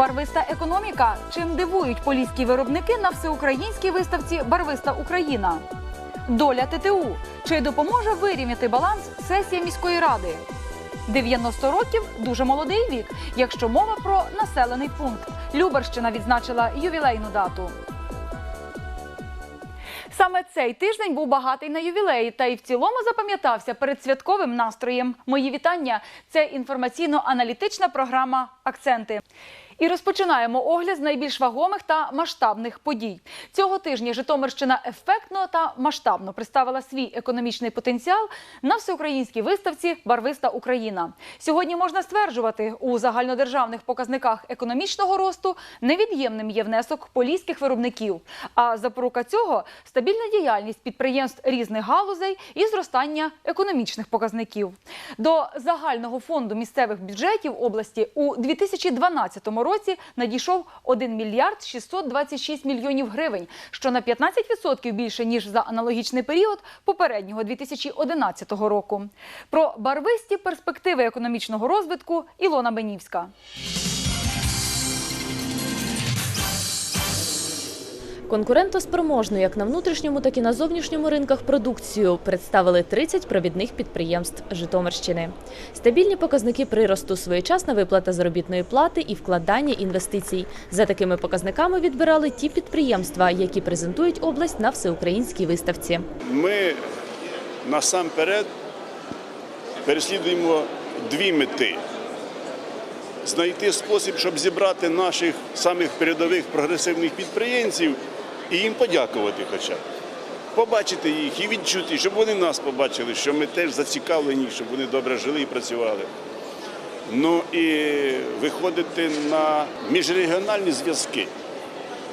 Барвиста економіка. Чим дивують поліські виробники на всеукраїнській виставці Барвиста Україна? Доля ТТУ. Чи допоможе вирівняти баланс сесія міської ради? 90 років дуже молодий вік, якщо мова про населений пункт. Любарщина відзначила ювілейну дату. Саме цей тиждень був багатий на ювілеї, та й в цілому запам'ятався перед святковим настроєм. Мої вітання. Це інформаційно-аналітична програма Акценти. І розпочинаємо огляд з найбільш вагомих та масштабних подій. Цього тижня Житомирщина ефектно та масштабно представила свій економічний потенціал на всеукраїнській виставці Барвиста Україна. Сьогодні можна стверджувати, у загальнодержавних показниках економічного росту невід'ємним є внесок поліських виробників. А запорука цього стабільна діяльність підприємств різних галузей і зростання економічних показників. До загального фонду місцевих бюджетів області у 2012 році надійшов 1 мільярд 626 мільйонів гривень, що на 15% більше ніж за аналогічний період попереднього 2011 року. Про барвисті перспективи економічного розвитку Ілона Бенівська. Конкурентоспроможну як на внутрішньому, так і на зовнішньому ринках продукцію представили 30 провідних підприємств Житомирщини. Стабільні показники приросту, своєчасна виплата заробітної плати і вкладання інвестицій. За такими показниками відбирали ті підприємства, які презентують область на всеукраїнській виставці. Ми насамперед переслідуємо дві мети: знайти спосіб, щоб зібрати наших самих передових прогресивних підприємців і їм подякувати хоча б. Побачити їх і відчути, щоб вони нас побачили, що ми теж зацікавлені, щоб вони добре жили і працювали. Ну і виходити на міжрегіональні зв'язки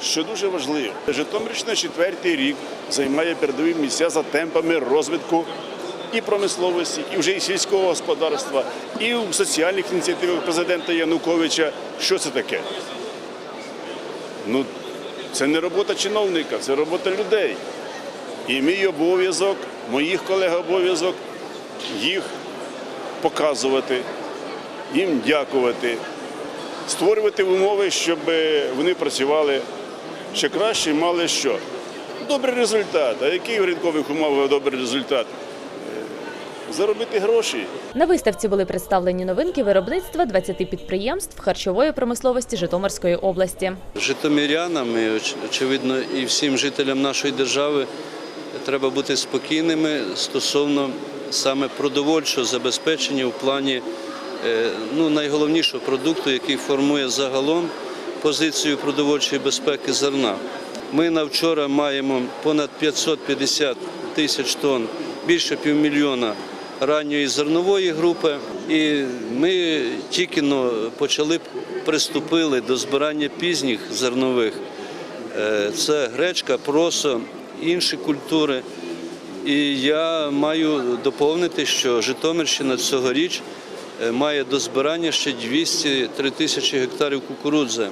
що дуже важливо. Житомирщина четвертий рік займає передові місця за темпами розвитку і промисловості, і вже і сільського господарства, і у соціальних ініціативах президента Януковича. Що це таке? Ну, це не робота чиновника, це робота людей. І мій обов'язок, моїх колег обов'язок їх показувати, їм дякувати, створювати умови, щоб вони працювали ще краще і мали що? Добрий результат. А який в ринкових умовах добрий результат? Заробити гроші. На виставці були представлені новинки виробництва 20 підприємств харчової промисловості Житомирської області. Житомирянам, і, очевидно, і всім жителям нашої держави треба бути спокійними стосовно саме продовольчого забезпечення в плані е, ну, найголовнішого продукту, який формує загалом позицію продовольчої безпеки зерна. Ми на вчора маємо понад 550 тисяч тонн, більше півмільйона ранньої зернової групи. І ми тільки почали приступили до збирання пізніх зернових. Е, Це гречка, просо, інші культури. І я маю доповнити, що Житомирщина цьогоріч е, має до збирання ще 203 тисячі гектарів кукурудзи,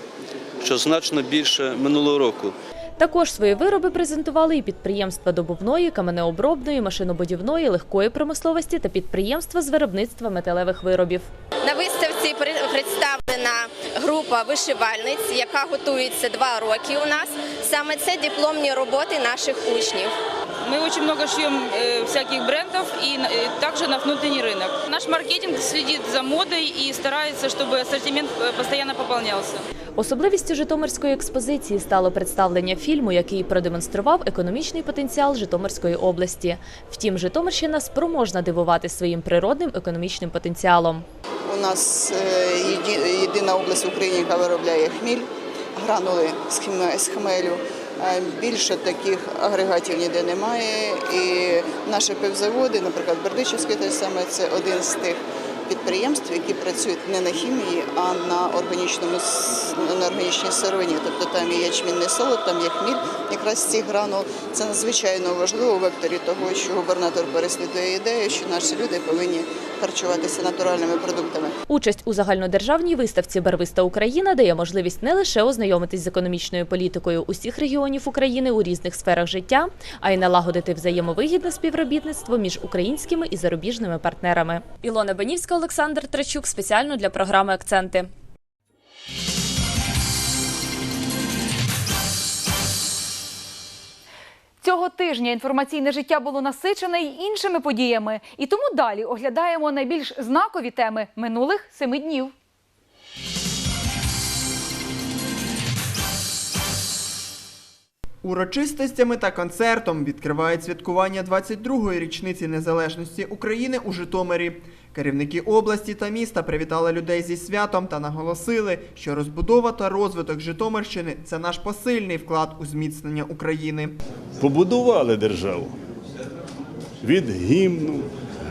що значно більше минулого року. Також свої вироби презентували і підприємства добувної, каменеобробної, машинобудівної, легкої промисловості та підприємства з виробництва металевих виробів. На виставці представлена група вишивальниць, яка готується два роки у нас. Саме це дипломні роботи наших учнів. Мы очень много шьем э, всяких брендов и на- э, также на внутренний рынок. Наш маркетинг следит за модой и старается, чтобы ассортимент э, постоянно пополнялся. Особливістю Житомирської експозиції стало представлення фільму, який продемонстрував економічний потенціал Житомирської області. Втім, Житомирщина спроможна дивувати своїм природним економічним потенціалом. У нас е, єді- єдина область в Україні, яка виробляє хміль, гранули з хме- з хмелю. Більше таких агрегатів ніде немає. І наші півзаводи, наприклад, Бердичівський той саме, це один з тих підприємств, які працюють не на хімії, а на органічному органічній сировині. Тобто там є ячмінний солод, там є хміль. Якраз з цих гранул це надзвичайно важливо у векторі того, що губернатор переслідує ідею, що наші люди повинні харчуватися натуральними продуктами. Участь у загальнодержавній виставці Барвиста Україна дає можливість не лише ознайомитись з економічною політикою усіх регіонів України у різних сферах життя, а й налагодити взаємовигідне співробітництво між українськими і зарубіжними партнерами. Ілона Бенівська, Олександр Трачук спеціально для програми Акценти. Цього тижня інформаційне життя було насичене й іншими подіями, і тому далі оглядаємо найбільш знакові теми минулих семи днів. Урочистостями та концертом відкривають святкування 22-ї річниці незалежності України у Житомирі. Керівники області та міста привітали людей зі святом та наголосили, що розбудова та розвиток Житомирщини це наш посильний вклад у зміцнення України. Побудували державу. Від гімну,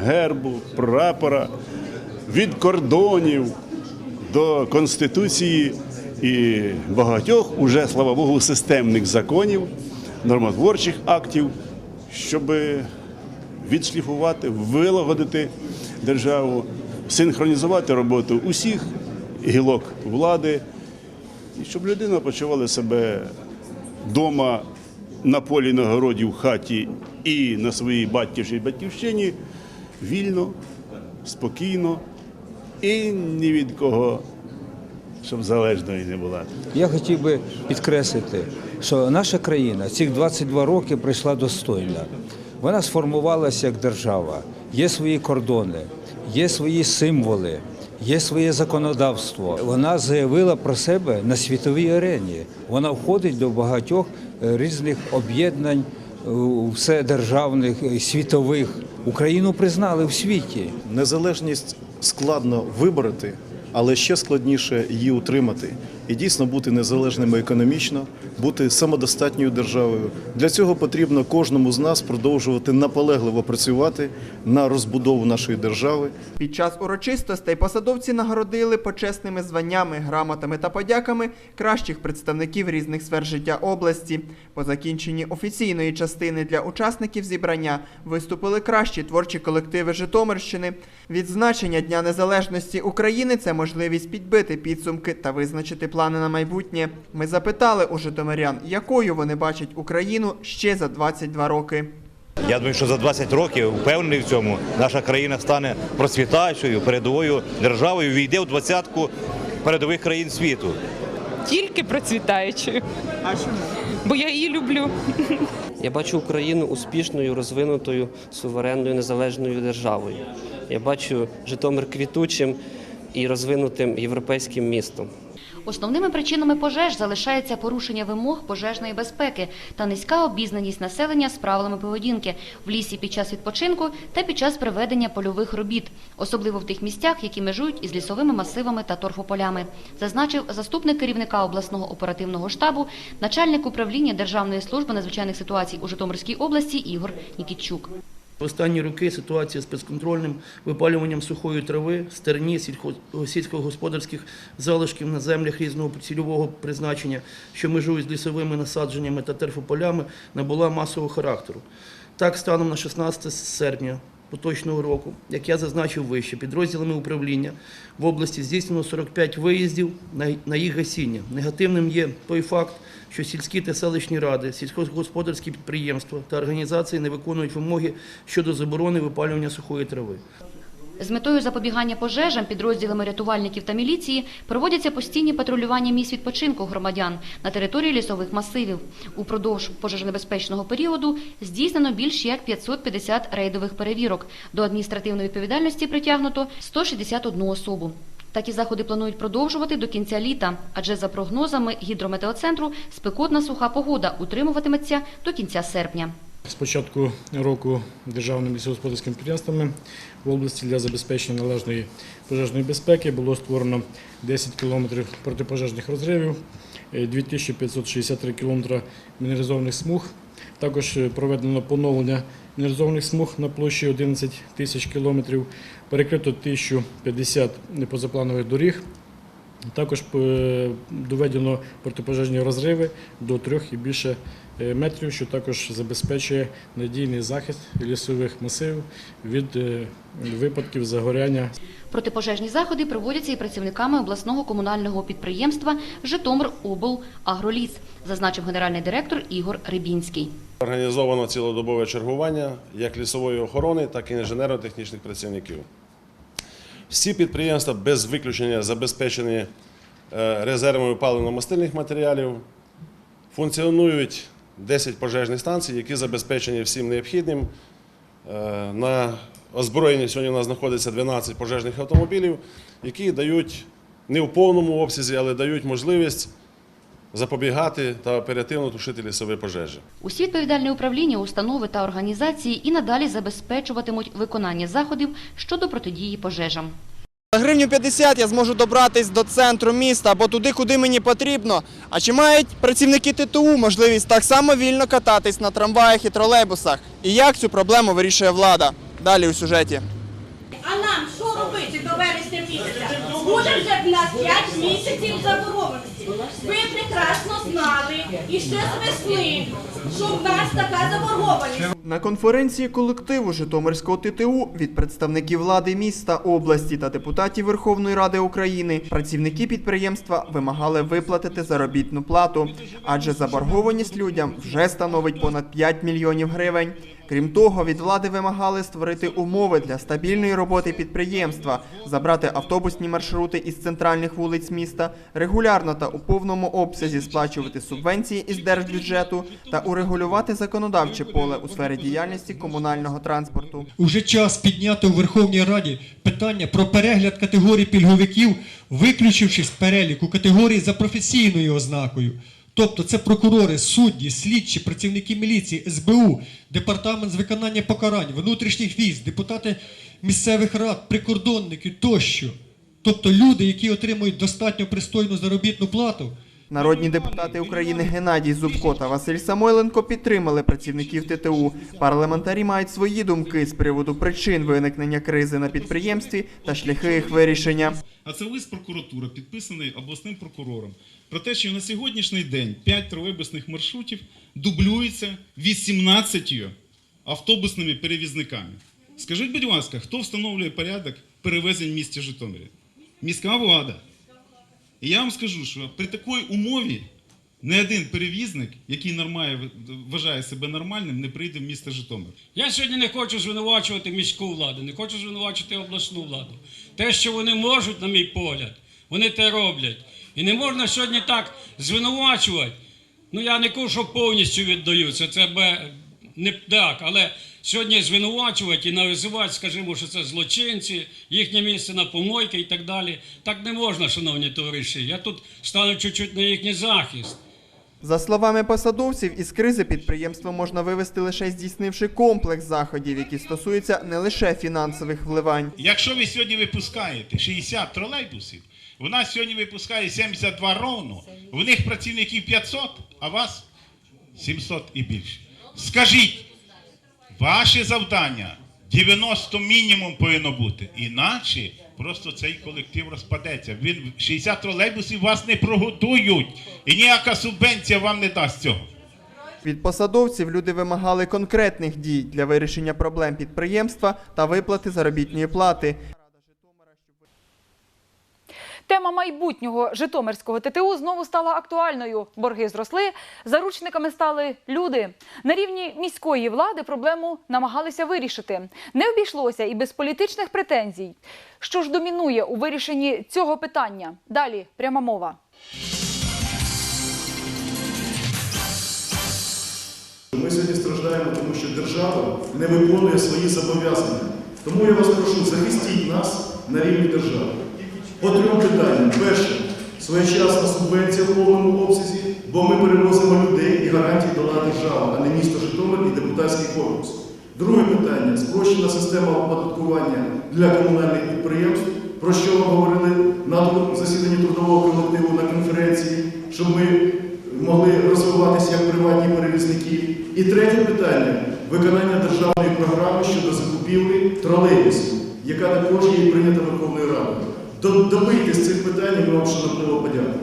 гербу, прапора, від кордонів до Конституції і багатьох уже, слава Богу, системних законів, нормотворчих актів, щоб відшліфувати, вилагодити державу, синхронізувати роботу усіх гілок влади, і щоб людина почувала себе вдома на полі на городі в хаті і на своїй батьківській батьківщині вільно, спокійно і ні від кого, щоб залежною не була. Я хотів би підкреслити, що наша країна цих 22 роки пройшла достойно. Вона сформувалася як держава, є свої кордони, є свої символи, є своє законодавство. Вона заявила про себе на світовій арені. Вона входить до багатьох е, різних об'єднань е, вседержавних, е, світових. Україну признали в світі. Незалежність складно вибороти, але ще складніше її утримати і дійсно бути незалежними економічно, бути самодостатньою державою. Для цього потрібно кожному з нас продовжувати наполегливо працювати на розбудову нашої держави. Під час урочистостей посадовці нагородили почесними званнями, грамотами та подяками кращих представників різних сфер життя області. По закінченні офіційної частини для учасників зібрання виступили кращі творчі колективи Житомирщини. Відзначення Дня Незалежності України це можливість підбити підсумки та визначити плани на майбутнє. Ми запитали у житомирян, якою вони бачать Україну ще за 22 роки. Я думаю, що за 20 років впевнений в цьому, наша країна стане процвітаючою передовою державою, війде в двадцятку передових країн світу. Тільки процвітаючою. А чому? Бо я її люблю. Я бачу Україну успішною, розвинутою, суверенною, незалежною державою. Я бачу Житомир квітучим і розвинутим європейським містом. Основними причинами пожеж залишається порушення вимог пожежної безпеки та низька обізнаність населення з правилами поведінки в лісі під час відпочинку та під час проведення польових робіт, особливо в тих місцях, які межують із лісовими масивами та торфополями, зазначив заступник керівника обласного оперативного штабу, начальник управління Державної служби надзвичайних ситуацій у Житомирській області Ігор Нікітчук. В останні роки ситуація з безконтрольним випалюванням сухої трави, стерні, сільськогосподарських залишків на землях різного цільового призначення, що межують з лісовими насадженнями та терфополями, набула масового характеру. Так, станом на 16 серпня поточного року, як я зазначив вище, підрозділами управління в області здійснено 45 виїздів на їх гасіння. Негативним є той факт, що сільські та селищні ради, сільськогосподарські підприємства та організації не виконують вимоги щодо заборони випалювання сухої трави. З метою запобігання пожежам підрозділами рятувальників та міліції проводяться постійні патрулювання місць відпочинку громадян на території лісових масивів. Упродовж пожежонебезпечного періоду здійснено більш як 550 рейдових перевірок. До адміністративної відповідальності притягнуто 161 особу. Такі заходи планують продовжувати до кінця літа, адже за прогнозами гідрометеоцентру спекотна суха погода утримуватиметься до кінця серпня. З початку року державними лісогосподарськими підприємствами в області для забезпечення належної пожежної безпеки було створено 10 кілометрів протипожежних розривів, е, 2563 кілометри мінералізованих смуг. Також е, проведено поновлення мінералізованих смуг на площі 11 тисяч кілометрів, перекрито 1050 позапланових доріг. Також е, доведено протипожежні розриви до трьох і більше е, метрів, що також забезпечує надійний захист лісових масивів від е, випадків загоряння Протипожежні заходи проводяться і працівниками обласного комунального підприємства «Житомироблагроліс», зазначив генеральний директор Ігор Рибінський. Організовано цілодобове чергування як лісової охорони, так і інженерно-технічних працівників. Всі підприємства без виключення забезпечені е, резервами паливно-мастильних матеріалів, функціонують 10 пожежних станцій, які забезпечені всім необхідним. Е, На озброєнні сьогодні у нас знаходиться 12 пожежних автомобілів, які дають не в повному обсязі, але дають можливість запобігати та оперативно тушити лісові пожежі. Усі відповідальні управління, установи та організації і надалі забезпечуватимуть виконання заходів щодо протидії пожежам. За гривню 50 я зможу добратись до центру міста або туди, куди мені потрібно. А чи мають працівники ТТУ можливість так само вільно кататись на трамваях і тролейбусах? І як цю проблему вирішує влада? Далі у сюжеті. А нам що робити до вересня місяця? Буде нас 5 місяців заборгованості. Ви прекрасно знали і ще з весни, На конференції колективу Житомирського ТТУ від представників влади міста, області та депутатів Верховної Ради України працівники підприємства вимагали виплатити заробітну плату, адже заборгованість людям вже становить понад 5 мільйонів гривень. Крім того, від влади вимагали створити умови для стабільної роботи підприємства, забрати автобусні маршрути із центральних вулиць міста, регулярно та у повному обсязі сплачувати субвенції із держбюджету та урегулювати законодавче поле у сфері діяльності комунального транспорту. Уже час підняти у Верховній Раді питання про перегляд категорій пільговиків, виключивши з переліку категорії за професійною ознакою. Тобто це прокурори, судді, слідчі, працівники міліції, СБУ, департамент з виконання покарань, внутрішніх військ, депутати місцевих рад, прикордонники тощо. Тобто люди, які отримують достатньо пристойну заробітну плату, Народні депутати України Геннадій Зубко та Василь Самойленко підтримали працівників ТТУ. Парламентарі мають свої думки з приводу причин виникнення кризи на підприємстві та шляхи їх вирішення. А це лист прокуратури, підписаний обласним прокурором, про те, що на сьогоднішній день 5 тролейбусних маршрутів дублюються 18 автобусними перевізниками. Скажіть, будь ласка, хто встановлює порядок перевезень в місті Житомирі? Міська влада. І я вам скажу, що при такій умові не один перевізник, який нормає, вважає себе нормальним, не прийде в місто Житомир. Я сьогодні не хочу звинувачувати міську владу, не хочу звинувачувати обласну владу. Те, що вони можуть, на мій погляд, вони те роблять. І не можна сьогодні так звинувачувати. Ну я не кажу, що повністю віддаються, це бе- не так, але сьогодні звинувачувати і називати, скажімо, що це злочинці, їхнє місце на помойки і так далі. Так не можна, шановні товариші. Я тут стану чуть-чуть на їхній захист. За словами посадовців, із кризи підприємство можна вивести лише здійснивши комплекс заходів, які стосуються не лише фінансових вливань. Якщо ви сьогодні випускаєте 60 тролейбусів, у нас сьогодні випускає 72 ровно, у них працівників 500, а вас 700 і більше. Скажіть, ваше завдання 90 мінімум повинно бути, іначе просто цей колектив розпадеться. Він 60 тролейбусів вас не прогодують, і ніяка субвенція вам не дасть цього. Від посадовців люди вимагали конкретних дій для вирішення проблем підприємства та виплати заробітної плати. Тема майбутнього Житомирського ТТУ знову стала актуальною. Борги зросли, заручниками стали люди. На рівні міської влади проблему намагалися вирішити. Не обійшлося і без політичних претензій. Що ж домінує у вирішенні цього питання? Далі пряма мова. Ми сьогодні страждаємо, тому що держава не виконує свої зобов'язання. Тому я вас прошу, захистіть нас на рівні держави. По трьом питанням. Перше, своєчасна субвенція в повному обсязі, бо ми перевозимо людей і гарантії дала держава, а не місто Житомир і депутатський корпус. Друге питання спрощена система оподаткування для комунальних підприємств, про що ми говорили на засіданні трудового колективу на конференції, щоб ми могли розвиватися як приватні перевізники. І третє питання виконання державної програми щодо закупівлі тролейбусів, яка також є прийнята Верховною Радою. До- Добийтесь цих питань, ми вам шановно подякуємо.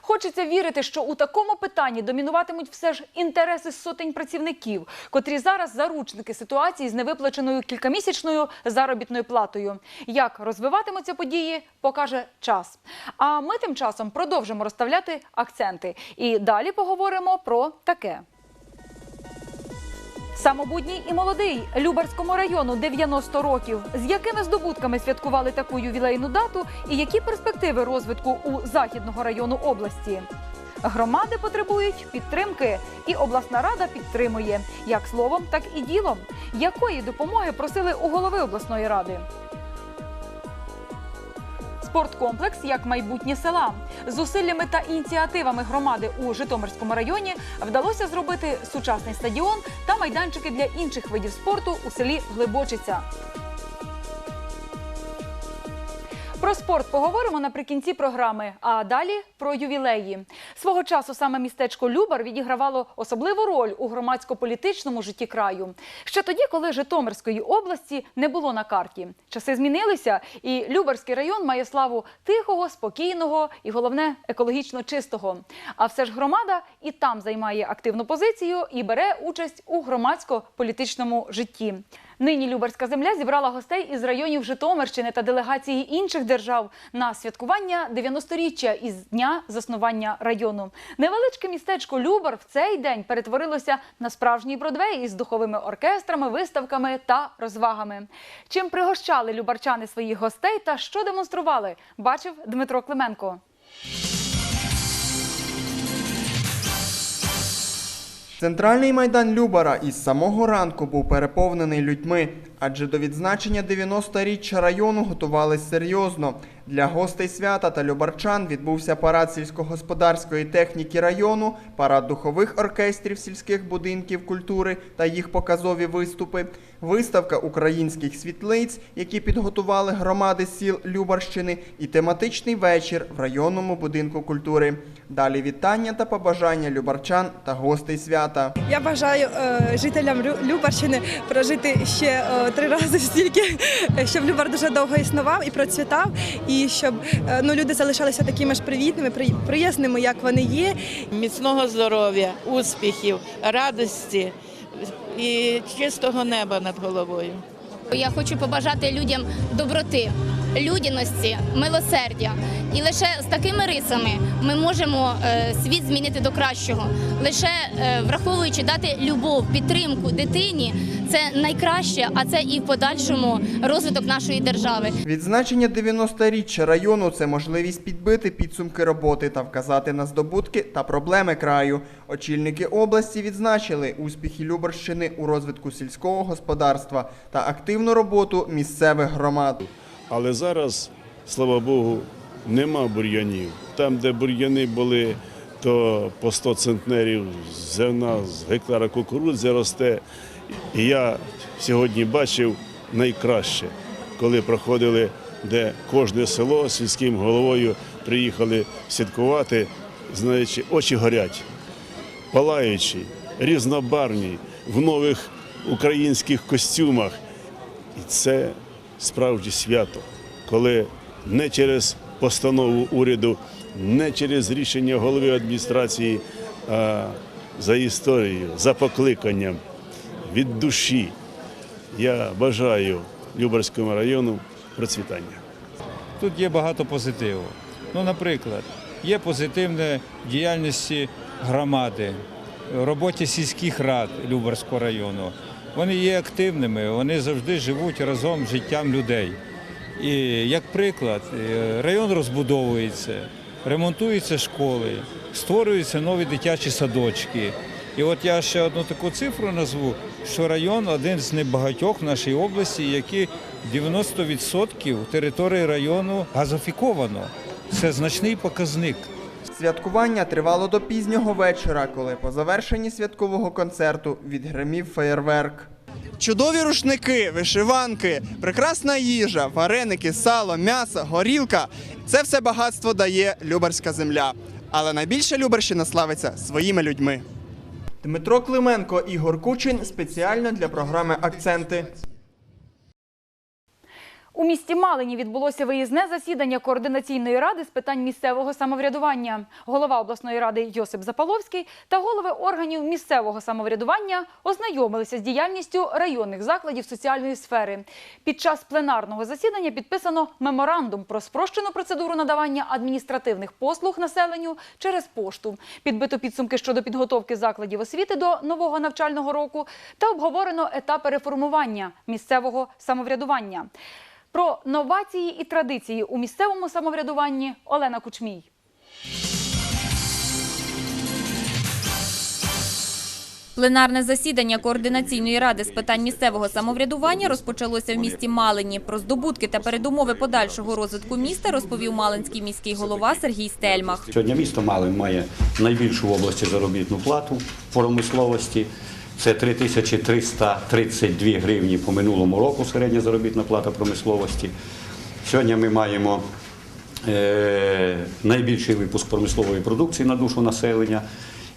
Хочеться вірити, що у такому питанні домінуватимуть все ж інтереси сотень працівників, котрі зараз заручники ситуації з невиплаченою кількамісячною заробітною платою. Як розвиватимуться події, покаже час. А ми тим часом продовжимо розставляти акценти. І далі поговоримо про таке. Самобутній і молодий Любарському району 90 років. З якими здобутками святкували таку ювілейну дату і які перспективи розвитку у західного району області? Громади потребують підтримки, і обласна рада підтримує як словом, так і ділом. Якої допомоги просили у голови обласної ради? Спорткомплекс як майбутнє села. Зусиллями та ініціативами громади у Житомирському районі вдалося зробити сучасний стадіон та майданчики для інших видів спорту у селі Глибочиця. Про спорт поговоримо наприкінці програми. А далі про ювілеї. Свого часу саме містечко Любар відігравало особливу роль у громадсько-політичному житті краю. Ще тоді, коли Житомирської області не було на карті. Часи змінилися, і Любарський район має славу тихого, спокійного і головне екологічно чистого. А все ж громада і там займає активну позицію і бере участь у громадсько-політичному житті. Нині Любарська земля зібрала гостей із районів Житомирщини та делегації інших держав на святкування 90-річчя із дня заснування району. Невеличке містечко Любар в цей день перетворилося на справжній Бродвей із духовими оркестрами, виставками та розвагами. Чим пригощали любарчани своїх гостей та що демонстрували, бачив Дмитро Клименко. Центральний майдан Любара із самого ранку був переповнений людьми, адже до відзначення 90-річчя району готувались серйозно. Для гостей свята та любарчан відбувся парад сільськогосподарської техніки району, парад духових оркестрів сільських будинків культури та їх показові виступи, виставка українських світлиць, які підготували громади сіл Любарщини, і тематичний вечір в районному будинку культури. Далі вітання та побажання любарчан та гостей свята. Я бажаю е, жителям Любарщини прожити ще е, три рази стільки, щоб Любар дуже довго існував і процвітав, і щоб е, ну, люди залишалися такими ж привітними, при- приязними, як вони є. Міцного здоров'я, успіхів, радості і чистого неба над головою. Я хочу побажати людям доброти, людяності, милосердя. І лише з такими рисами ми можемо е, світ змінити до кращого. Лише е, враховуючи дати любов, підтримку дитині, це найкраще, а це і в подальшому розвиток нашої держави. Відзначення 90-річчя району це можливість підбити підсумки роботи та вказати на здобутки та проблеми краю. Очільники області відзначили успіхи Любарщини у розвитку сільського господарства та активну роботу місцевих громад. Але зараз, слава Богу, нема бур'янів. Там, де бур'яни були, то по 100 центнерів зерна з гектара кукурудзи росте. І я сьогодні бачив найкраще, коли проходили, де кожне село сільським головою приїхали святкувати, знаючи, очі горять, палаючі, різнобарвні, в нових українських костюмах. І це справді свято, коли не через постанову уряду, не через рішення голови адміністрації, а за історією, за покликанням від душі. Я бажаю Любарському району процвітання. Тут є багато позитиву. Ну, наприклад, є позитивне діяльності громади, роботі сільських рад Любарського району. Вони є активними, вони завжди живуть разом з життям людей. І як приклад, е, район розбудовується, ремонтуються школи, створюються нові дитячі садочки. І от я ще одну таку цифру назву, що район один з небагатьох в нашій області, які 90% території району газофіковано. Це значний показник. Святкування тривало до пізнього вечора, коли по завершенні святкового концерту відгримів феєрверк. Чудові рушники, вишиванки, прекрасна їжа, вареники, сало, м'ясо, горілка це все багатство дає Любарська земля. Але найбільше Любарщина славиться своїми людьми. Дмитро Клименко, Ігор Кучин спеціально для програми Акценти. У місті Малині відбулося виїзне засідання координаційної ради з питань місцевого самоврядування. Голова обласної ради Йосип Запаловський та голови органів місцевого самоврядування ознайомилися з діяльністю районних закладів соціальної сфери. Під час пленарного засідання підписано меморандум про спрощену процедуру надавання адміністративних послуг населенню через пошту. Підбито підсумки щодо підготовки закладів освіти до нового навчального року та обговорено етапи реформування місцевого самоврядування. Про новації і традиції у місцевому самоврядуванні Олена Кучмій. Пленарне засідання координаційної ради з питань місцевого самоврядування розпочалося в місті Малині. Про здобутки та передумови подальшого розвитку міста розповів Малинський міський голова Сергій Стельмах. Сьогодні місто Малин має найбільшу в області заробітну плату промисловості. Це 3332 гривні по минулому року середня заробітна плата промисловості. Сьогодні ми маємо е, найбільший випуск промислової продукції на душу населення.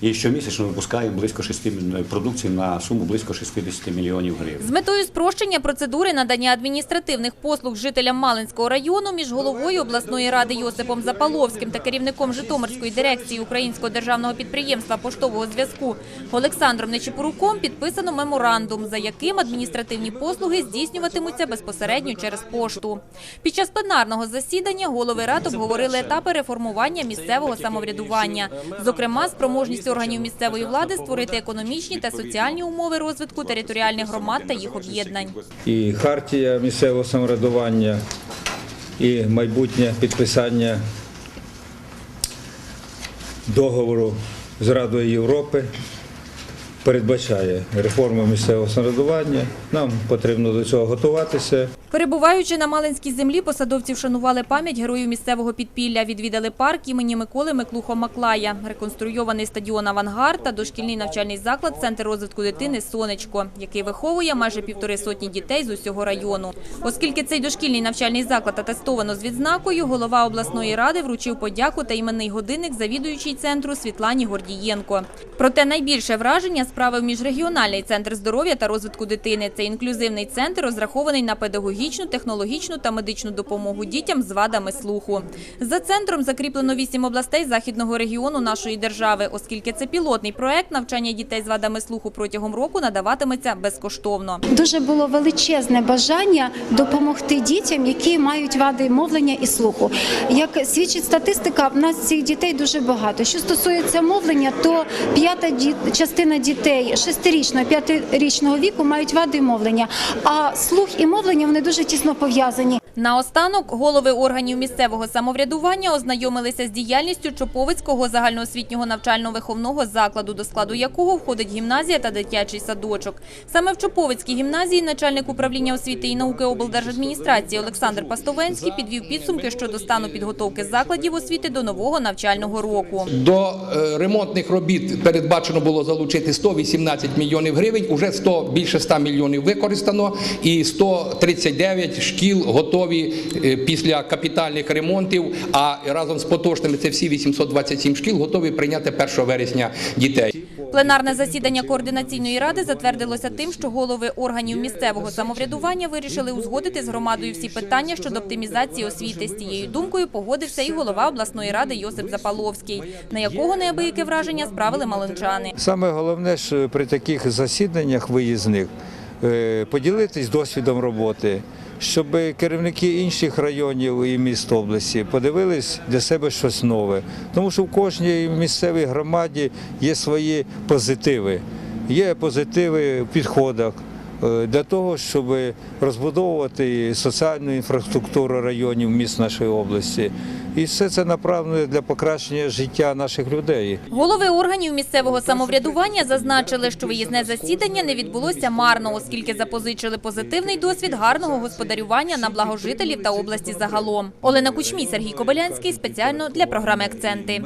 І щомісячно випускаємо близько 6 мільйонів продукції на суму близько 60 мільйонів гривень. З метою спрощення процедури надання адміністративних послуг жителям Малинського району між головою обласної ради Йосипом Запаловським та керівником Житомирської дирекції Українського державного підприємства поштового зв'язку Олександром Нечипоруком підписано меморандум, за яким адміністративні послуги здійснюватимуться безпосередньо через пошту. Під час пленарного засідання голови рад обговорили етапи реформування місцевого самоврядування, зокрема спроможність органів місцевої влади створити економічні та соціальні умови розвитку територіальних громад та їх об'єднань. і хартія місцевого самоврядування, і майбутнє підписання договору з Радою Європи передбачає реформу місцевого самоврядування. Нам потрібно до цього готуватися. Перебуваючи на Малинській землі, посадовці вшанували пам'ять героїв місцевого підпілля, відвідали парк імені Миколи Миклухо-Маклая, реконструйований стадіон «Авангард» та дошкільний навчальний заклад «Центр розвитку дитини «Сонечко», який виховує майже півтори сотні дітей з усього району. Оскільки цей дошкільний навчальний заклад атестовано з відзнакою, голова обласної ради вручив подяку та іменний годинник завідуючій центру Світлані Гордієнко. Проте найбільше враження справив міжрегіональний центр здоров'я та розвитку дитини. Це інклюзивний центр, розрахований на педагогічну, технологічну та медичну допомогу дітям з вадами слуху. За центром закріплено вісім областей західного регіону нашої держави, оскільки це пілотний проект навчання дітей з вадами слуху протягом року надаватиметься безкоштовно. Дуже було величезне бажання допомогти дітям, які мають вади мовлення і слуху. Як свідчить статистика, в нас цих дітей дуже багато. Що стосується мовлення, то п'ята частина дітей шестирічного, п'ятирічного віку мають вади мовлення, а слух і мовлення вони дуже тісно пов'язані. Наостанок голови органів місцевого самоврядування ознайомилися з діяльністю Чоповицького загальноосвітнього навчально-виховного закладу, до складу якого входить гімназія та дитячий садочок. Саме в Чоповицькій гімназії начальник управління освіти і науки облдержадміністрації Олександр Пастовенський підвів підсумки щодо стану підготовки закладів освіти до нового навчального року. До е, ремонтних робіт передбачено було залучити 118 мільйонів гривень. Уже 100, більше 100 мільйонів використано, і 139 шкіл готові е, після капітальних ремонтів. А разом з поточними це всі 827 шкіл готові прийняти 1 вересня дітей. Пленарне засідання координаційної ради затвердилося тим, що голови органів місцевого самоврядування вирішили узгодити з громадою всі питання щодо оптимізації освіти. З цією думкою погодився і голова обласної ради Йосип Запаловський, на якого неабияке враження справили малинчани. Саме головне ж при таких засіданнях виїзних е, поділитись досвідом роботи, щоб керівники інших районів і міст області подивились для себе щось нове. Тому що в кожній місцевій громаді є свої позитиви. Є позитиви в підходах для того, щоб розбудовувати соціальну інфраструктуру районів міст нашої області. І все це направлено для покращення життя наших людей. Голови органів місцевого самоврядування зазначили, що виїзне засідання не відбулося марно, оскільки запозичили позитивний досвід гарного господарювання на благо жителів та області загалом. Олена Кучмій, Сергій Кобилянський спеціально для програми Акценти.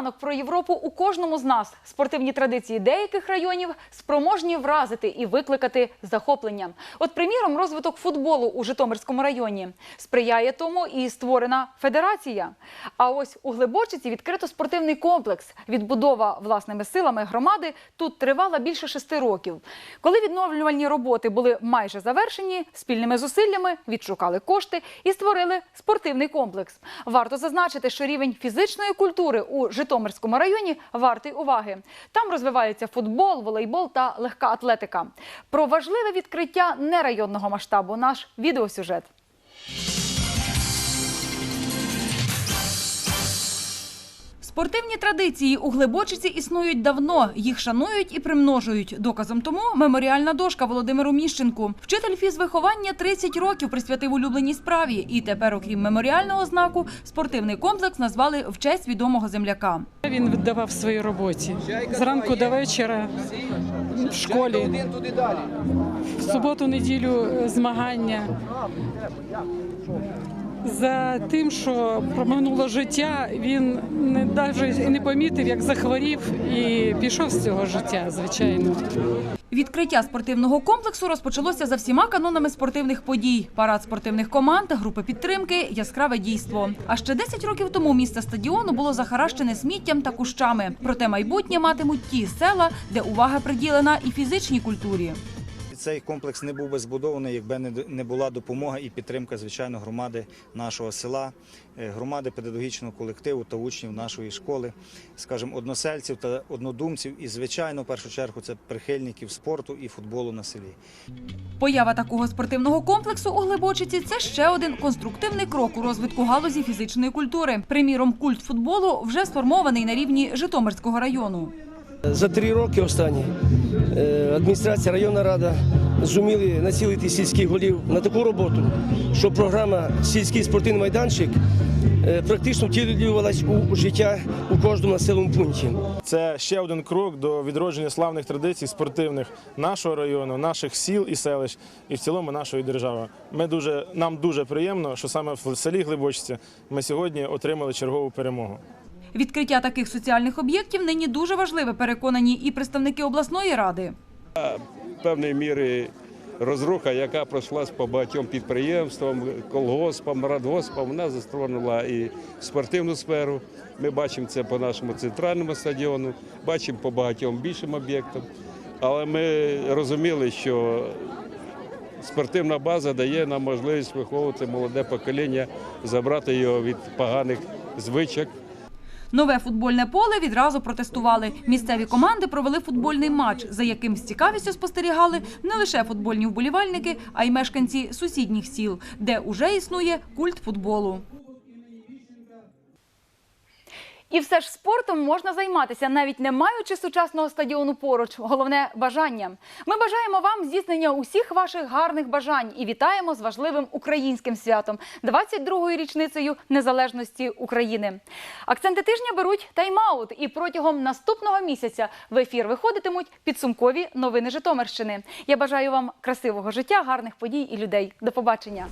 І наостанок про Європу у кожному з нас спортивні традиції деяких районів спроможні вразити і викликати захоплення. От, приміром, розвиток футболу у Житомирському районі сприяє тому і створена федерація. А ось у Глибочиці відкрито спортивний комплекс. Відбудова власними силами громади тут тривала більше шести років. Коли відновлювальні роботи були майже завершені, спільними зусиллями відшукали кошти і створили спортивний комплекс. Варто зазначити, що рівень фізичної культури у Житомирському районі вартий уваги. Там розвиваються футбол, волейбол та легка атлетика. Про важливе відкриття нерайонного масштабу наш відеосюжет. Спортивні традиції у Глибочиці існують давно. Їх шанують і примножують. Доказом тому меморіальна дошка Володимиру Міщенку. Вчитель фізвиховання 30 років присвятив улюбленій справі. І тепер, окрім меморіального знаку, спортивний комплекс назвали в честь відомого земляка. Він віддавав своїй роботі зранку до вечора в школі. В суботу, неділю е, змагання. За тим, що проминуло життя, він не навіть не помітив, як захворів і пішов з цього життя, звичайно. Відкриття спортивного комплексу розпочалося за всіма канонами спортивних подій: парад спортивних команд, групи підтримки, яскраве дійство. А ще 10 років тому місце стадіону було захаращене сміттям та кущами. Проте майбутнє матимуть ті села, де увага приділена і фізичній культурі. Цей комплекс не був би збудований, якби не- була допомога і підтримка, звичайно, громади нашого села, е, громади педагогічного колективу та учнів нашої школи, скажімо, односельців та однодумців. І, звичайно, в першу чергу, це прихильників спорту і футболу на селі. Поява такого спортивного комплексу у Глибочиці це ще один конструктивний крок у розвитку галузі фізичної культури. Приміром, культ футболу вже сформований на рівні Житомирського району. За три роки останні е, адміністрація, районна рада зуміли націлити сільських голів на таку роботу, що програма Сільський спортивний майданчик е, практично втілювалась у життя у кожному населеному пункті. Це ще один крок до відродження славних традицій спортивних нашого району, наших сіл і селищ, і в цілому нашої держави. Ми дуже нам дуже приємно, що саме в селі Глибочці ми сьогодні отримали чергову перемогу. Відкриття таких соціальних об'єктів нині дуже важливе, переконані і представники обласної ради. певної міри розруха, яка пройшлась по багатьом підприємствам, колгоспам, радгоспам, вона застронула і спортивну сферу. Ми бачимо це по нашому центральному стадіону, бачимо по багатьом більшим об'єктам. Але ми розуміли, що спортивна база дає нам можливість виховувати молоде покоління, забрати його від поганих звичок. Нове футбольне поле відразу протестували. Місцеві команди провели футбольний матч, за яким з цікавістю спостерігали не лише футбольні вболівальники, а й мешканці сусідніх сіл, де уже існує культ футболу. І все ж спортом можна займатися, навіть не маючи сучасного стадіону поруч. Головне бажання. Ми бажаємо вам здійснення усіх ваших гарних бажань і вітаємо з важливим українським святом 22-ю річницею незалежності України. Акценти тижня беруть тайм-аут, і протягом наступного місяця в ефір виходитимуть підсумкові новини Житомирщини. Я бажаю вам красивого життя, гарних подій і людей. До побачення.